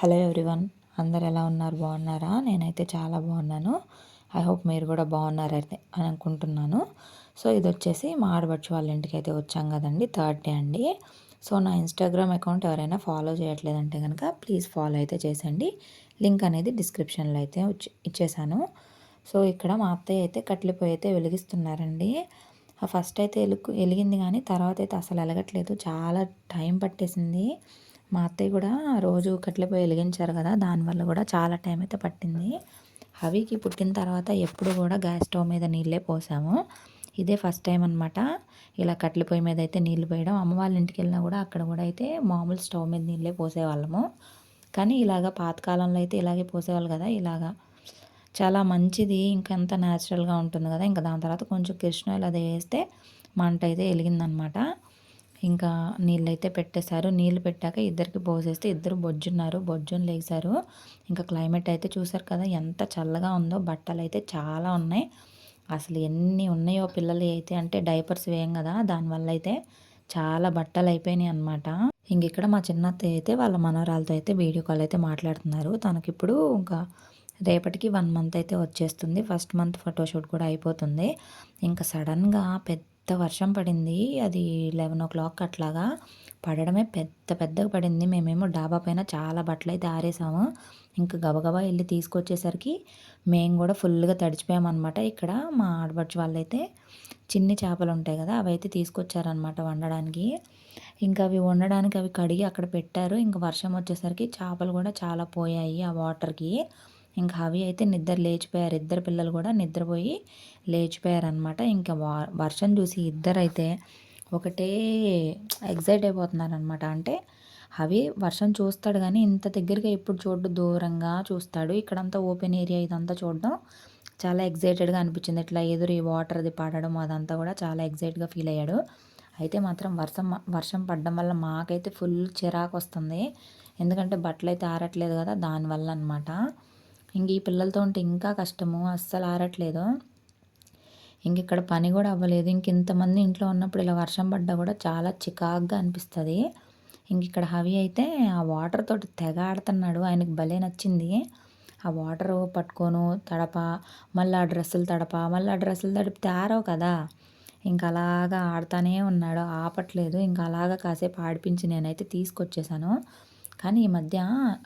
Hello everyone అందరు ఎలా ఉన్నారు? బాగున్నారా? నేనైతే చాలా బాగున్నాను. ఐ హోప్ మీరు కూడా బాగున్నారైతే అని అనుకుంటున్నాను. సో ఇది వచ్చేసి మా ఆడబడుచు వాళ్ళ ఇంటికి అయితే వచ్చాం కదండి థర్డ్ డే అండి. సో నా ఇన్స్టాగ్రామ్ అకౌంట్ ఎవరైనా ఫాలో చేయట్లేదంటే కనుక ప్లీజ్ ఫాలో అయితే చేసండి. లింక్ అనేది డిస్క్రిప్షన్లో అయితే ఇచ్చేసాను. సో ఇక్కడ మా అత్తయ్య అయితే కట్లిపోయి అయితే వెలిగిస్తున్నారండి. ఫస్ట్ అయితే వెలుగు వెలిగింది కానీ తర్వాత అయితే అసలు వెలగట్లేదు చాలా టైం పట్టేసింది. మా అత్తయ్య కూడా రోజు కట్లెపోయి వెలిగించారు కదా దానివల్ల కూడా చాలా టైం అయితే పట్టింది. హవికి పుట్టిన తర్వాత ఎప్పుడు కూడా గ్యాస్ స్టవ్ మీద నీళ్ళే పోసాము. ఇదే ఫస్ట్ టైం అనమాట ఇలా కట్టెల పొయ్యి మీద అయితే నీళ్ళు పోయడం. అమ్మ వాళ్ళ ఇంటికి వెళ్ళినా కూడా అక్కడ కూడా అయితే మామూలు స్టవ్ మీద నీళ్ళే పోసేవాళ్ళము. కానీ ఇలాగ పాతకాలంలో అయితే ఇలాగే పోసేవాళ్ళు కదా ఇలాగా చాలా మంచిది ఇంకంత న్యాచురల్గా ఉంటుంది కదా. ఇంకా దాని తర్వాత కొంచెం కృష్ణ ఇలా వేస్తే మంట అయితే వెలిగిందనమాట ఇంకా నీళ్ళు అయితే పెట్టేశారు. నీళ్ళు పెట్టాక ఇద్దరికి పోసేస్తే ఇద్దరు బొజ్జున్నారు. బొజ్జుని లేచారు ఇంకా క్లైమేట్ అయితే చూసారు కదా ఎంత చల్లగా ఉందో బట్టలు అయితే చాలా ఉన్నాయి. అసలు ఎన్ని ఉన్నాయో పిల్లలు అయితే అంటే డైపర్స్ వేయం కదా దానివల్ల అయితే చాలా బట్టలు అయిపోయినాయి అనమాట ఇంక ఇక్కడ మా చిన్నత్త అయితే వాళ్ళ మనవరాలతో అయితే వీడియో కాల్ అయితే మాట్లాడుతున్నారు. తనకిప్పుడు ఇంకా రేపటికి వన్ మంత్ అయితే వచ్చేస్తుంది. ఫస్ట్ మంత్ ఫోటోషూట్ కూడా అయిపోతుంది. ఇంకా సడన్గా పెద్ద వర్షం పడింది. అది లెవెన్ ఓ క్లాక్ అట్లాగా పడడమే పెద్ద పెద్దగా పడింది. మేమేమో డాబా పైన చాలా బట్టలు అయితే ఆరేసాము. ఇంకా గబగబా వెళ్ళి తీసుకొచ్చేసరికి మేము కూడా ఫుల్గా తడిచిపోయామన్నమాట. ఇక్కడ మా ఆడబడ్చి వాళ్ళైతే చిన్ని చేపలు ఉంటాయి కదా అవి అయితే తీసుకొచ్చారనమాట వండడానికి. ఇంకా అవి వండడానికి అవి కడిగి అక్కడ పెట్టారు. ఇంకా వర్షం వచ్చేసరికి చేపలు కూడా చాలా పోయాయి ఆ వాటర్కి ఇంకా అవి అయితే నిద్ర లేచిపోయారు. ఇద్దరు పిల్లలు కూడా నిద్రపోయి లేచిపోయారనమాట ఇంకా వర్షం చూసి ఇద్దరైతే ఒకటే ఎగ్జైట్ అయిపోతున్నారనమాట అంటే అవి వర్షం చూస్తాడు కానీ ఇంత దగ్గరగా ఎప్పుడు చూడ్డు దూరంగా చూస్తాడు. ఇక్కడంతా ఓపెన్ ఏరియా ఇదంతా చూడడం చాలా ఎగ్జైటెడ్గా అనిపించింది. ఇట్లా ఎదురు ఈ వాటర్ అది పడడం అదంతా కూడా చాలా ఎగ్జైట్గా ఫీల్ అయ్యాడు. అయితే మాత్రం వర్షం వర్షం పడడం వల్ల మాకైతే ఫుల్ చిరాకు వస్తుంది ఎందుకంటే బట్టలు అయితే ఆరట్లేదు కదా దానివల్ల అనమాట ఇంక ఈ పిల్లలతో ఉంటే ఇంకా కష్టము అస్సలు ఆరట్లేదు. ఇంక ఇక్కడ పని కూడా అవ్వలేదు. ఇంక ఇంతమంది ఇంట్లో ఉన్నప్పుడు ఇలా వర్షం పడ్డా కూడా చాలా చికాగ్గా అనిపిస్తుంది. ఇంక ఇక్కడ హవి అయితే ఆ వాటర్ తోటి తెగ ఆడుతున్నాడు. ఆయనకు భలే నచ్చింది. ఆ వాటర్ పట్టుకోను తడప మళ్ళీ ఆ డ్రెస్సులు తడప మళ్ళీ ఆ డ్రెస్సులు తడిపితే ఆరవు కదా. ఇంకా అలాగా ఆడుతానే ఉన్నాడు. ఆపట్లేదు. ఇంకా అలాగా కాసేపు ఆడిపించి నేనైతే తీసుకొచ్చేసాను. కానీ ఈ మధ్య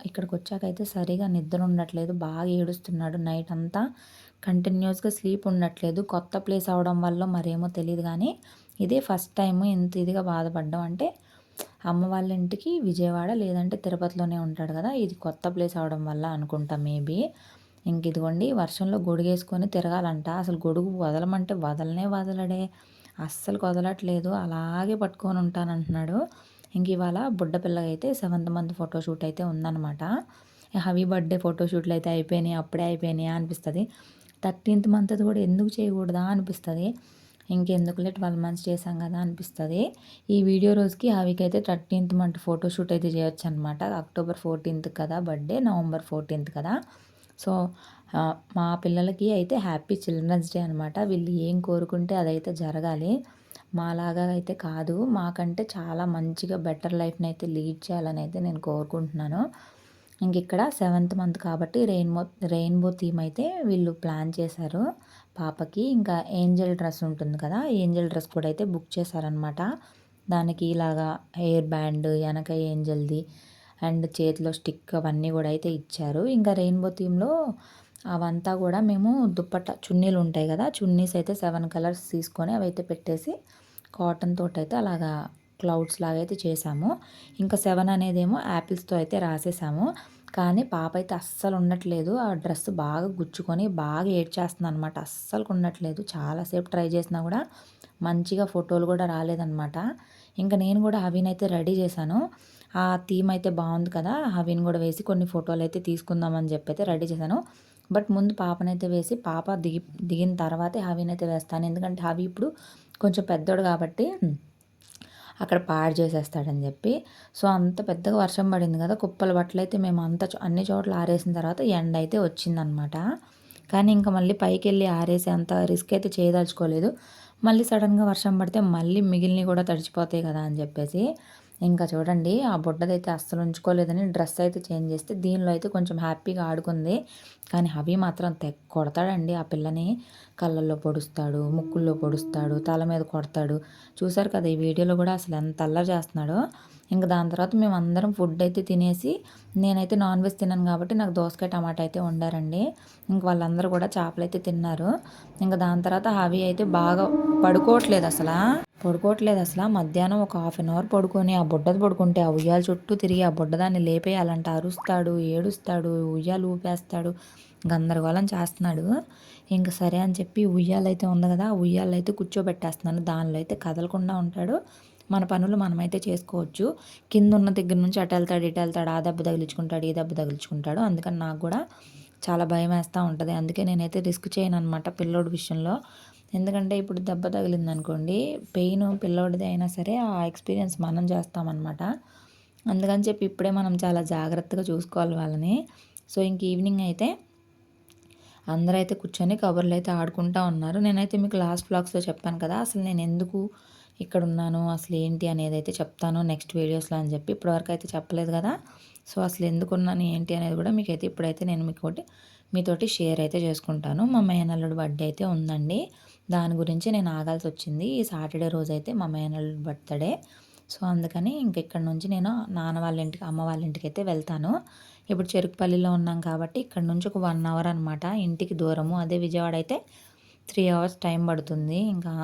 ఇక్కడికి వచ్చాకైతే సరిగా నిద్ర ఉండట్లేదు బాగా ఏడుస్తున్నాడు. నైట్ అంతా కంటిన్యూస్గా స్లీప్ ఉండట్లేదు. కొత్త ప్లేస్ అవడం వల్ల మరేమో తెలియదు కానీ ఇదే ఫస్ట్ టైం ఇంత ఇదిగా బాధపడ్డం. అంటే అమ్మ వాళ్ళ ఇంటికి విజయవాడ లేదంటే తిరుపతిలోనే ఉంటాడు కదా. ఇది కొత్త ప్లేస్ అవడం వల్ల అనుకుంటా మేబీ. ఇంక ఇదిగోండి వర్షంలో గొడుగేసుకొని తిరగాలంట. అసలు గొడుగు వదలమంటే వదలనే వదలడే. అస్సలు వదలట్లేదు అలాగే పట్టుకొని ఉంటానంటున్నాడు. ఇంక ఇవాళ బుడ్డ పిల్లగా అయితే సెవెంత్ మంత్ ఫోటోషూట్ అయితే ఉందన్నమాట. హ్యాపీ బర్త్డే ఫోటోషూట్లు అయితే అయిపోయినాయి అప్పుడే అయిపోయినాయి అనిపిస్తుంది. థర్టీన్త్ మంత్ అది కూడా ఎందుకు చేయకూడదా అనిపిస్తుంది. ఇంకెందుకులే ట్వెల్వ్ మంత్స్ చేసాం కదా అనిపిస్తుంది. ఈ వీడియో రోజుకి హవికి అయితే థర్టీన్త్ మంత్ ఫోటోషూట్ అయితే చేయొచ్చు అనమాట అక్టోబర్ ఫోర్టీన్త్ కదా బర్త్డే నవంబర్ ఫోర్టీన్త్ కదా. సో మా పిల్లలకి అయితే హ్యాపీ చిల్డ్రన్స్ డే అనమాట వీళ్ళు ఏం కోరుకుంటే అదైతే జరగాలి. మాలాగా అయితే కాదు. మాకంటే చాలా మంచిగా బెటర్ లైఫ్ని అయితే లీడ్ చేయాలని అయితే నేను కోరుకుంటున్నాను. ఇంక ఇక్కడ సెవెంత్ మంత్ కాబట్టి రెయిన్బో రెయిన్బో థీమ్ అయితే వీళ్ళు ప్లాన్ చేశారు. పాపకి ఇంకా ఏంజల్ డ్రెస్ ఉంటుంది కదా ఏంజల్ డ్రెస్ కూడా అయితే బుక్ చేశారనమాట దానికి ఇలాగా హెయిర్ బ్యాండ్ వెనక ఏంజల్ది అండ్ చేతిలో స్టిక్ అవన్నీ కూడా అయితే ఇచ్చారు. ఇంకా రెయిన్బో థీమ్లో అవంతా కూడా మేము దుప్పట్ట చున్నీలు ఉంటాయి కదా చున్నీస్ అయితే సెవెన్ కలర్స్ తీసుకొని అవి అయితే పెట్టేసి కాటన్ తోటి అయితే అలాగా క్లౌడ్స్ లాగా అయితే చేసాము. ఇంకా సెవెన్ అనేదేమో యాపిల్స్తో అయితే రాసేసాము. కానీ పాప అయితే అస్సలు ఉండట్లేదు. ఆ డ్రెస్ బాగా గుచ్చుకొని బాగా ఏడ్చేస్తుంది అనమాట అస్సలు ఉండట్లేదు. చాలాసేపు ట్రై చేసినా కూడా మంచిగా ఫోటోలు కూడా రాలేదనమాట ఇంకా నేను కూడా హవీన్ అయితే రెడీ చేశాను. ఆ థీమ్ అయితే బాగుంది కదా. హవీన్ కూడా వేసి కొన్ని ఫోటోలు అయితే తీసుకుందామని చెప్పి అయితే రెడీ చేశాను. బట్ ముందు పాపనైతే వేసి పాప దిగి దిగిన తర్వాతే హవీన్ అయితే వేస్తాను. ఎందుకంటే హవి ఇప్పుడు కొంచెం పెద్దోడు కాబట్టి అక్కడ పాడు చేసేస్తాడని చెప్పి. సో అంత పెద్దగా వర్షం పడింది కదా కుప్పల బట్టలు అయితే మేము అంత అన్ని చోట్ల ఆరేసిన తర్వాత ఎండ అయితే వచ్చిందనమాట. కానీ ఇంకా మళ్ళీ పైకి వెళ్ళి ఆరేసి అంత రిస్క్ అయితే చేయదలుచుకోలేదు. మళ్ళీ సడన్గా వర్షం పడితే మళ్ళీ మిగిలినవి కూడా తడిచిపోతాయి కదా అని చెప్పేసి. ఇంకా చూడండి ఆ బుడ్డదైతే అస్సలు ఉంచుకోలేదని డ్రెస్ అయితే చేంజ్ చేస్తే దీనిలో అయితే కొంచెం హ్యాపీగా ఆడుకుంది. కానీ హవి మాత్రం తెగ కొడతాడండి. ఆ పిల్లని కళ్ళల్లో పొడుస్తాడు ముక్కుల్లో పొడుస్తాడు తల మీద కొడతాడు. చూసారు కదా ఈ వీడియోలో కూడా అసలు ఎంత అల్లరి చేస్తున్నాడో. ఇంకా దాని తర్వాత మేము అందరం ఫుడ్ అయితే తినేసి నేనైతే నాన్ వెజ్ తిన్నాను కాబట్టి నాకు దోసకాయ టమాటా అయితే వండారండి. ఇంక వాళ్ళందరూ కూడా చేపలు అయితే తిన్నారు. ఇంకా దాని తర్వాత హవి అయితే బాగా పడుకోవట్లేదు అసలు. పడుకోవట్లేదు అసలు. మధ్యాహ్నం ఒక హాఫ్ అన్ అవర్ పడుకొని ఆ బుడ్డది పడుకుంటే ఆ ఉయ్యాల చుట్టూ తిరిగి ఆ బుడ్డదాన్ని లేపేయాలంట. అరుస్తాడు ఏడుస్తాడు ఉయ్యాలు ఊపేస్తాడు. గందరగోళం చేస్తున్నాడు. ఇంక సరే అని చెప్పి ఉయ్యాలైతే ఉంది కదా ఉయ్యాలైతే ఉయ్యాలు అయితే కూర్చోబెట్టేస్తున్నాను దానిలో అయితే కదలకుండా ఉంటాడు. మన పనులు మనమైతే చేసుకోవచ్చు. కింద ఉన్న దగ్గర నుంచి అటు వెళ్తాడు ఇటు వెళ్తాడు ఆ దెబ్బ తగిలించుకుంటాడు ఈ దెబ్బ తగిలించుకుంటాడు. అందుకని నాకు కూడా చాలా భయం వేస్తూ ఉంటుంది. అందుకే నేనైతే రిస్క్ చేయను అనమాట పిల్లోడి విషయంలో. ఎందుకంటే ఇప్పుడు దెబ్బ తగిలింది అనుకోండి పెయిన్ పిల్లోడిది అయినా సరే ఆ ఎక్స్పీరియన్స్ మనం చేస్తామన్నమాట. అందుకని చెప్పి ఇప్పుడే మనం చాలా జాగ్రత్తగా చూసుకోవాలి వాళ్ళని. సో ఇంక ఈవినింగ్ అయితే అందరూ అయితే కూర్చొని కబుర్లు అయితే ఆడుకుంటా ఉన్నారు. నేనైతే మీకు లాస్ట్ బ్లాగ్స్లో చెప్పాను కదా అసలు నేను ఎందుకు ఇక్కడ ఉన్నాను అసలు ఏంటి అనేది అయితే చెప్తాను నెక్స్ట్ వీడియోస్లో అని చెప్పి. ఇప్పటివరకు అయితే చెప్పలేదు కదా సో అసలు ఎందుకున్నాను ఏంటి అనేది కూడా మీకైతే ఇప్పుడైతే నేను మీకు మీతోటి షేర్ అయితే చేసుకుంటాను. మా మేనల్లుడు బర్త్డే అయితే ఉందండి. దాని గురించి నేను ఆగాల్సి వచ్చింది. ఈ సాటర్డే రోజు అయితే మా మేనల్ బర్త్డే. సో అందుకని ఇంక ఇక్కడ నుంచి నేను నాన్న వాళ్ళ ఇంటికి అమ్మ వాళ్ళ ఇంటికి అయితే వెళ్తాను. ఇప్పుడు చెరుకుపల్లిలో ఉన్నాం కాబట్టి ఇక్కడ నుంచి ఒక వన్ అవర్ అనమాట ఇంటికి దూరము. అదే విజయవాడ అయితే త్రీ అవర్స్ టైం పడుతుంది. ఇంకా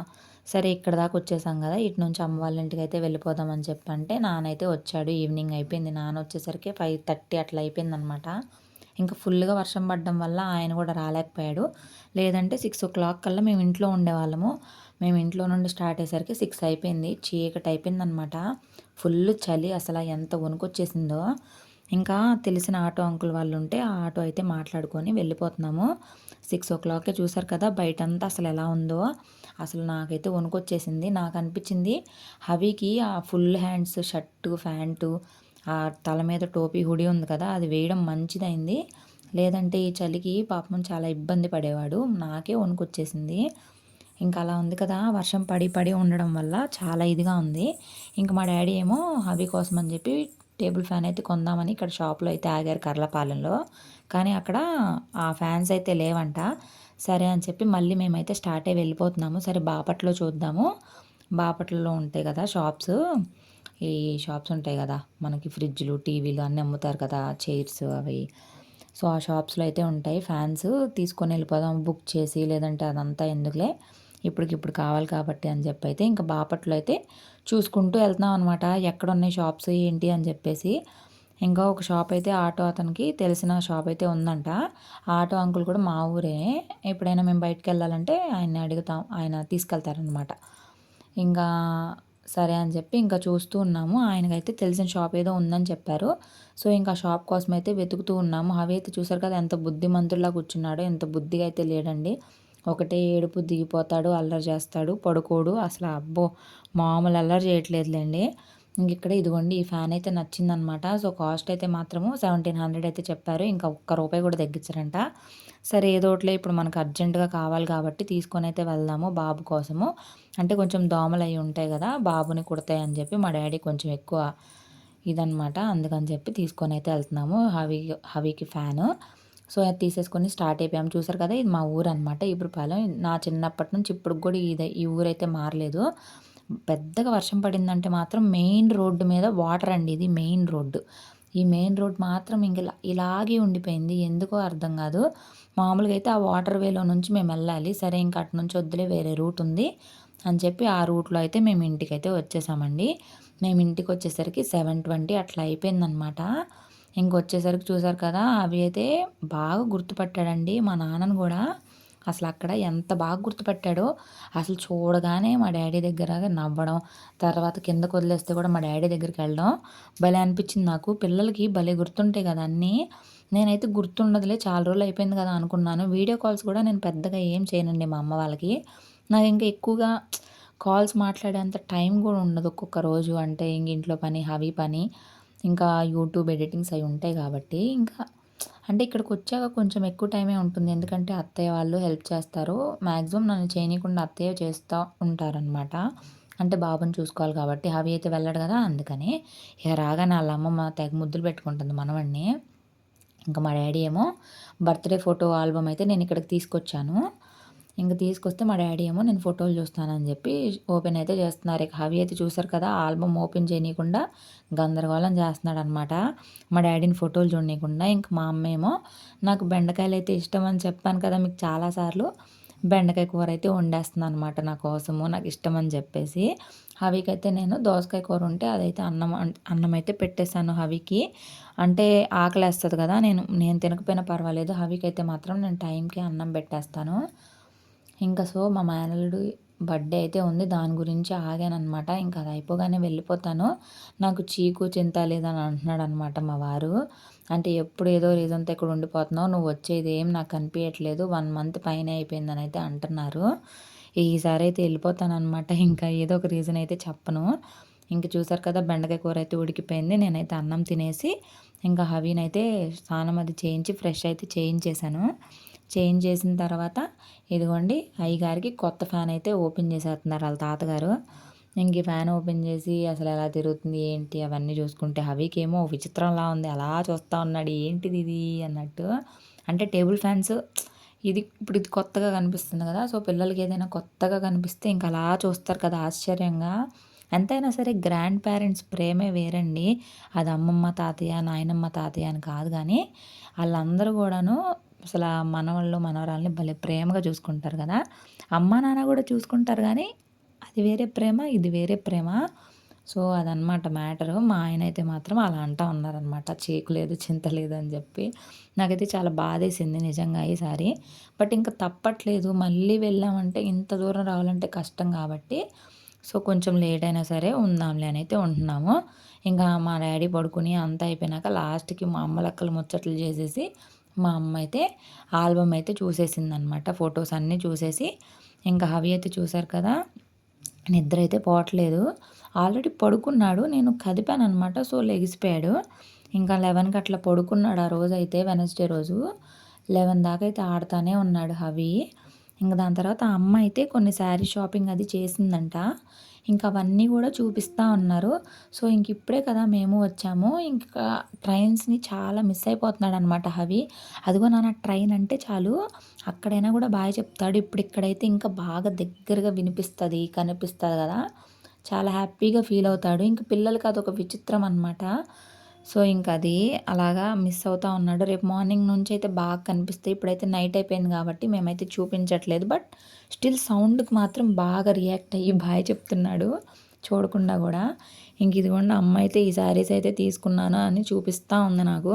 సరే ఇక్కడ దాకా వచ్చేసాం కదా ఇటు నుంచి అమ్మ వాళ్ళ ఇంటికి అయితే వెళ్ళిపోదామని చెప్పంటే నానైతే వచ్చాడు. ఈవినింగ్ అయిపోయింది. నాన్న వచ్చేసరికి ఫైవ్ థర్టీ అట్లా అయిపోయింది అనమాట ఇంకా ఫుల్గా వర్షం పడడం వల్ల ఆయన కూడా రాలేకపోయాడు. లేదంటే సిక్స్ ఓ క్లాక్ కల్లా మేము ఇంట్లో ఉండేవాళ్ళము. మేము ఇంట్లో నుండి స్టార్ట్ అయ్యేసరికి సిక్స్ అయిపోయింది. చీకటి అయిపోయింది అనమాట ఫుల్ చలి అసలు ఎంత వణుకొచ్చేసిందో. ఇంకా తెలిసిన ఆటో అంకుల్ వాళ్ళు ఉంటే ఆ ఆటో అయితే మాట్లాడుకొని వెళ్ళిపోతున్నాము. సిక్స్ ఓ క్లాకే చూసారు కదా బయటంతా అసలు ఎలా ఉందో. అసలు నాకైతే వణుకొచ్చేసింది. నాకు అనిపించింది హవీకి ఆ ఫుల్ హ్యాండ్స్ షర్టు ప్యాంటు ఆ తల మీద టోపీ హుడి ఉంది కదా అది వేయడం మంచిదైంది. లేదంటే ఈ చలికి పాపం చాలా ఇబ్బంది పడేవాడు. నాకే వణుకొచ్చేసింది. ఇంకా అలా ఉంది కదా వర్షం పడి పడి ఉండడం వల్ల చాలా ఇదిగా ఉంది. ఇంకా మా డాడీ ఏమో హవీ కోసం అని చెప్పి టేబుల్ ఫ్యాన్ అయితే కొందామని ఇక్కడ షాప్లో అయితే ఆగారు కర్లపాలెంలో కానీ అక్కడ ఆ ఫ్యాన్స్ అయితే లేవంట. సరే అని చెప్పి మళ్ళీ మేమైతే స్టార్ట్ అయ్యి వెళ్ళిపోతున్నాము. సరే బాపట్లో చూద్దాము. బాపట్లలో ఉంటాయి కదా షాప్స్. ఈ షాప్స్ ఉంటాయి కదా మనకి ఫ్రిడ్జ్లు టీవీలు అన్నీ అమ్ముతారు కదా చైర్స్ అవి. సో ఆ షాప్స్లో అయితే ఉంటాయి ఫ్యాన్స్. తీసుకొని వెళ్ళిపోదాం బుక్ చేసి లేదంటే అదంతా ఎందుకులే ఇప్పటికిప్పుడు కావాలి కాబట్టి అని చెప్పి అయితే ఇంకా బాపట్లో అయితే చూసుకుంటూ వెళ్తున్నాం అనమాట ఎక్కడ ఉన్నాయి షాప్స్ ఏంటి అని చెప్పేసి. ఇంకా ఒక షాప్ అయితే ఆటో అతనికి తెలిసిన షాప్ అయితే ఉందంట. ఆటో అంకుల్ కూడా మా ఊరే. ఎప్పుడైనా మేము బయటకు వెళ్ళాలంటే ఆయన్ని అడుగుతాం ఆయన తీసుకెళ్తారనమాట ఇంకా సరే అని చెప్పి ఇంకా చూస్తూ ఉన్నాము. ఆయనకైతే తెలిసిన షాప్ ఏదో ఉందని చెప్పారు. సో ఇంకా షాప్ కోసం అయితే వెతుకుతూ ఉన్నాము. అవి అయితే చూసారు కదా ఎంత బుద్ధిమంతుల్లా కూర్చున్నాడో ఎంత బుద్ధిగా అయితే లేడండి. ఒకటే ఏడుపు దిగిపోతాడు అల్లరి చేస్తాడు పడుకోడు. అసలు అబ్బో మామూలు అల్లరి చేయట్లేదులేండి. ఇంక ఇక్కడ ఇదిగోండి ఈ ఫ్యాన్ అయితే నచ్చిందనమాట. సో కాస్ట్ అయితే మాత్రము సెవెంటీన్ హండ్రెడ్ అయితే చెప్పారు. ఇంకా ఒక్క రూపాయి కూడా తగ్గించారంట. సరే ఏదో ఒకటిలో ఇప్పుడు మనకు అర్జెంటుగా కావాలి కాబట్టి తీసుకొని అయితే వెళ్దాము బాబు కోసము. అంటే కొంచెం దోమలు అవి ఉంటాయి కదా బాబుని కుడతాయి అని చెప్పి మా డాడీ కొంచెం ఎక్కువ ఇదనమాట. అందుకని చెప్పి తీసుకొని అయితే వెళ్తున్నాము హవి హవీకి ఫ్యాను. సో అది తీసేసుకొని స్టార్ట్ అయిపోయాము చూసారు కదా ఇది మా ఊరు అనమాట ఇబ్రుపాలెం నా చిన్నప్పటి నుంచి ఇప్పుడు కూడా ఇది ఈ ఊరైతే మారలేదు. పెద్దగా వర్షం పడిందంటే మాత్రం మెయిన్ రోడ్డు మీద వాటర్ అండి. ఇది మెయిన్ రోడ్డు. ఈ మెయిన్ రోడ్ మాత్రం ఇంక ఇలాగే ఉండిపోయింది. ఎందుకో అర్థం కాదు. మామూలుగా అయితే ఆ వాటర్ వేలో నుంచి మేము వెళ్ళాలి. సరే ఇంక అటు నుంచి వద్దులే వేరే రూట్ ఉంది అని చెప్పి ఆ రూట్లో అయితే మేము ఇంటికి అయితే వచ్చేసామండి. మేము ఇంటికి వచ్చేసరికి సెవెన్ ట్వంటీ అట్లా అయిపోయిందనమాట. ఇంకొచ్చేసరికి చూసారు కదా అవి అయితే బాగా గుర్తుపట్టాడండి మా నాన్నను కూడా. అసలు అక్కడ ఎంత బాగా గుర్తుపట్టాడో అసలు చూడగానే మా డాడీ దగ్గర నవ్వడం తర్వాత కిందకు వదిలేస్తే కూడా మా డాడీ దగ్గరికి వెళ్ళడం భలే అనిపించింది నాకు. పిల్లలకి భలే గుర్తుంటాయి కదా అన్నీ. నేనైతే గుర్తుండదులే చాలా రోజులు అయిపోయింది కదా అనుకున్నాను. వీడియో కాల్స్ కూడా నేను పెద్దగా ఏం చేయనండి మా అమ్మ వాళ్ళకి. నాకు ఇంకా ఎక్కువగా కాల్స్ మాట్లాడేంత టైం కూడా ఉండదు ఒక్కొక్క రోజు. అంటే ఇంక ఇంట్లో పని హవీ పని ఇంకా యూట్యూబ్ ఎడిటింగ్స్ అవి ఉంటాయి కాబట్టి ఇంకా అంటే ఇక్కడికి వచ్చాక కొంచెం ఎక్కువ టైమే ఉంటుంది. ఎందుకంటే అత్తయ్య వాళ్ళు హెల్ప్ చేస్తారు. మ్యాక్సిమం నన్ను చేయనీయకుండా అత్తయ్య చేస్తూ ఉంటారనమాట అంటే బాబుని చూసుకోవాలి కాబట్టి హవి అయితే వెళ్ళాడు కదా అందుకని. ఇక రాగానే వాళ్ళ అమ్మమ్మ తెగ ముద్దులు పెట్టుకుంటుంది మనవడిని ఇంకా మా డాడీ ఏమో బర్త్డే ఫోటో ఆల్బమ్ అయితే నేను ఇక్కడికి తీసుకొచ్చాను. ఇంకా తీసుకొస్తే మా డాడీ ఏమో నేను ఫోటోలు చూస్తానని చెప్పి ఓపెన్ అయితే చేస్తున్నారు. ఇక హవి అయితే చూసారు కదా ఆల్బమ్ ఓపెన్ చేయనీయకుండా గందరగోళం చేస్తున్నాడు అనమాట మా డాడీని ఫోటోలు చూడనీయకుండా ఇంక మా అమ్మ ఏమో నాకు బెండకాయలు అయితే ఇష్టం అని చెప్పాను కదా మీకు చాలాసార్లు బెండకాయ కూర అయితే వండేస్తున్నాను అనమాట నా కోసము నాకు ఇష్టం అని చెప్పేసి. హవికైతే నేను దోసకాయ కూర ఉంటే అదైతే అన్నం అన్నం అయితే పెట్టేశాను హవికి. అంటే ఆకలి వేస్తుంది కదా నేను నేను తినకపోయినా పర్వాలేదు హవికి అయితే మాత్రం నేను టైంకి అన్నం పెట్టేస్తాను. ఇంకా సో మా మేనల్లుడు బర్త్డే అయితే ఉంది దాని గురించి ఆగానమాట ఇంకా అది అయిపోగానే వెళ్ళిపోతాను. నాకు చీకు చింత లేదని అంటున్నాడు అనమాట మా వారు. అంటే ఎప్పుడు ఏదో రీజన్తో ఇక్కడ ఉండిపోతున్నావు నువ్వు వచ్చేది ఏం నాకు కనిపించట్లేదు వన్ మంత్ పైన అయిపోయిందని అయితే అంటున్నారు. ఈసారి అయితే వెళ్ళిపోతానమాట ఇంకా ఏదో ఒక రీజన్ అయితే చెప్పను. ఇంక చూసారు కదా బెండకాయ కూర అయితే ఉడికిపోయింది నేనైతే అన్నం తినేసి ఇంకా హవీనైతే స్నానం అది చేయించి ఫ్రెష్ అయితే చేయించేశాను. చేంజ్ చేసిన తర్వాత ఇదిగోండి అయ్యగారికి కొత్త ఫ్యాన్ అయితే ఓపెన్ చేసేస్తున్నారు వాళ్ళ తాతగారు. ఇంక ఈ ఫ్యాన్ ఓపెన్ చేసి అసలు ఎలా తిరుగుతుంది ఏంటి అవన్నీ చూసుకుంటే హవీకేమో విచిత్రంలా ఉంది. అలా చూస్తూ ఉన్నాడు ఏంటిది ఇది అన్నట్టు. అంటే టేబుల్ ఫ్యాన్స్ ఇది ఇప్పుడు ఇది కొత్తగా కనిపిస్తుంది కదా సో పిల్లలకి ఏదైనా కొత్తగా కనిపిస్తే ఇంకా అలా చూస్తారు కదా ఆశ్చర్యంగా. ఎంతైనా సరే గ్రాండ్ పేరెంట్స్ ప్రేమే వేరండి. అది అమ్మమ్మ తాతయ్య నాయనమ్మ తాతయ్య అని కాదు కానీ వాళ్ళందరూ కూడాను అసలు ఆ మనవాళ్ళు మనవరాల్ని భలే ప్రేమగా చూసుకుంటారు కదా. అమ్మ నాన్న కూడా చూసుకుంటారు కానీ అది వేరే ప్రేమ ఇది వేరే ప్రేమ. సో అదనమాట మ్యాటరు. మా ఆయన అయితే మాత్రం అలా అంటా ఉన్నారనమాట చీకు లేదు చింత లేదు అని చెప్పి. నాకైతే చాలా బాధేసింది నిజంగా ఈసారి బట్ ఇంకా తప్పట్లేదు. మళ్ళీ వెళ్ళామంటే ఇంత దూరం రావాలంటే కష్టం కాబట్టి. సో కొంచెం లేట్ అయినా సరే ఉందాంలే అని అయితే ఉంటున్నాము. ఇంకా మా డాడీ పడుకుని అంతా అయిపోయినాక లాస్ట్కి మా అమ్మలక్కలు ముచ్చట్లు చేసేసి మా అమ్మ అయితే ఆల్బమ్ అయితే చూసేసింది అనమాట ఫొటోస్ అన్నీ చూసేసి ఇంకా హవి అయితే చూశారు కదా నిద్ర అయితే పోవట్లేదు. ఆల్రెడీ పడుకున్నాడు నేను కదిపాను అనమాట సో లెగిసిపోయాడు. ఇంకా లెవెన్కి అట్లా పడుకున్నాడు ఆ రోజు అయితే వెనస్డే రోజు. లెవెన్ దాకా అయితే ఆడుతానే ఉన్నాడు హవి. ఇంకా దాని తర్వాత అమ్మ అయితే కొన్ని శారీ షాపింగ్ అది చేసిందంట. ఇంకా అవన్నీ కూడా చూపిస్తూ ఉన్నారు. సో ఇంక ఇప్పుడే కదా మేము వచ్చాము. ఇంకా ట్రైన్స్ని చాలా మిస్ అయిపోతున్నాడు అనమాట హవి. అదిగో నాన్న ట్రైన్ అంటే చాలు. అక్కడైనా కూడా బాగా చెప్తాడు. ఇప్పుడు ఇక్కడైతే ఇంకా బాగా దగ్గరగా వినిపిస్తుంది కనిపిస్తుంది కదా. చాలా హ్యాపీగా ఫీల్ అవుతాడు. ఇంక పిల్లలకి అదొక విచిత్రం అనమాట సో ఇంకా అది అలాగా మిస్ అవుతూ ఉన్నాడు. రేపు మార్నింగ్ నుంచి అయితే బాగా కనిపిస్తాయి. ఇప్పుడైతే నైట్ అయిపోయింది కాబట్టి మేమైతే చూపించట్లేదు. బట్ స్టిల్ సౌండ్కి మాత్రం బాగా రియాక్ట్ అయ్యి బాయ్ చెప్తున్నాడు. చూడకుండా కూడా. ఇంక ఇదిగోండి అమ్మ అయితే ఈ శారీస్ అయితే తీసుకున్నాను అని చూపిస్తూ ఉంది నాకు.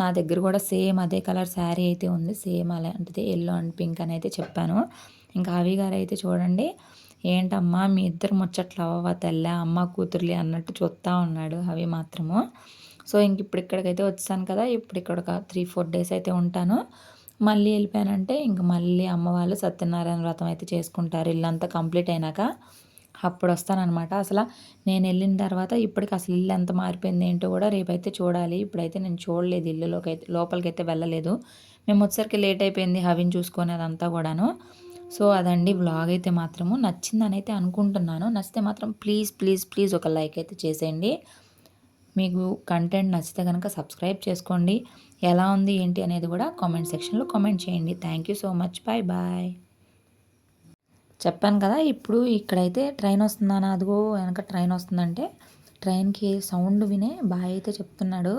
నా దగ్గర కూడా సేమ్ అదే కలర్ శారీ అయితే ఉంది. సేమ్ అలాంటిది ఎల్లో అండ్ పింక్ అని అయితే చెప్పాను. ఇంకా అవి గారు అయితే చూడండి. ఏంటమ్మా మీ ఇద్దరు ముచ్చట్లు అవ్వవా తెల్ల? అమ్మ కూతుర్లే అన్నట్టు చూస్తూ ఉన్నాడు అవి మాత్రము. సో ఇంక ఇప్పుడు ఇక్కడికైతే వచ్చాను కదా. ఇప్పుడు ఇక్కడ ఒక త్రీ ఫోర్ డేస్ అయితే ఉంటాను. మళ్ళీ వెళ్ళిపోయానంటే ఇంక మళ్ళీ అమ్మ వాళ్ళు సత్యనారాయణ వ్రతం అయితే చేసుకుంటారు. ఇల్లంతా కంప్లీట్ అయినాక అప్పుడు వస్తానమాట అసలు నేను వెళ్ళిన తర్వాత ఇప్పటికి అసలు ఇల్లు ఎంత మారిపోయింది ఏంటో కూడా రేపైతే చూడాలి. ఇప్పుడైతే నేను చూడలేదు ఇల్లులోకి అయితే లోపలికి అయితే వెళ్ళలేదు. మేము వచ్చేసరికి లేట్ అయిపోయింది హవిని చూసుకొని అంతా కూడాను. సో అదండి బ్లాగ్ అయితే మాత్రము. నచ్చిందని అయితే అనుకుంటున్నాను. నచ్చితే మాత్రం ప్లీజ్ ప్లీజ్ ప్లీజ్ ఒక లైక్ అయితే చేసేయండి. మీకు కంటెంట్ నచ్చితే కనుక సబ్స్క్రైబ్ చేసుకోండి. ఎలా ఉంది ఏంటి అనేది కూడా కామెంట్ సెక్షన్లో కామెంట్ చేయండి. Thank you so much bye bye చెప్పాను కదా ఇప్పుడు ఇక్కడైతే ట్రైన్ వస్తుందని? అదిగో వెనక ట్రైన్ వస్తుందంటే ట్రైన్కి సౌండ్ వినే బాయ్ అయితే చెప్తున్నాడు.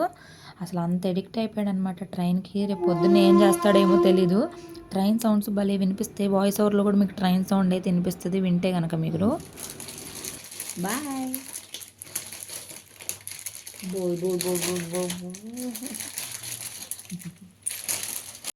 అసలు అంత ఎడిక్ట్ అయిపోయాడు అనమాట ట్రైన్కి రేపు పొద్దున్న ఏం చేస్తాడేమో తెలీదు. ట్రైన్ సౌండ్స్ భలే వినిపిస్తాయి వాయిస్ ఓవర్లో కూడా మీకు ట్రైన్ సౌండ్ అయితే వినిపిస్తుంది వింటే కనుక మీరు. బాయ్. బోయ్ బోయ్ బోయ్ బోయ్ బోయ్